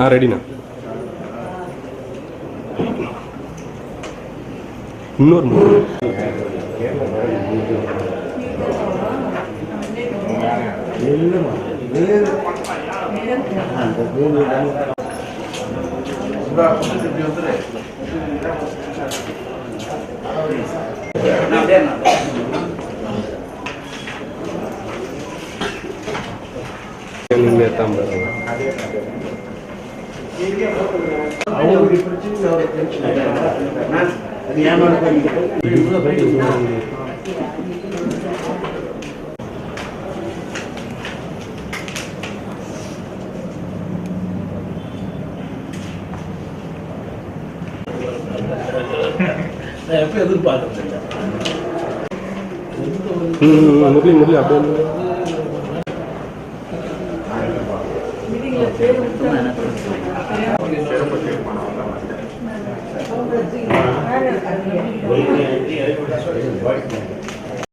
ஆ ரெடிண்ணா இன்னொரு மூணு. நீங்கள் எத்தாம எப்போ எதிர்பார்க்கறது ம், முரளி முரளி அப்படியே நில்லு.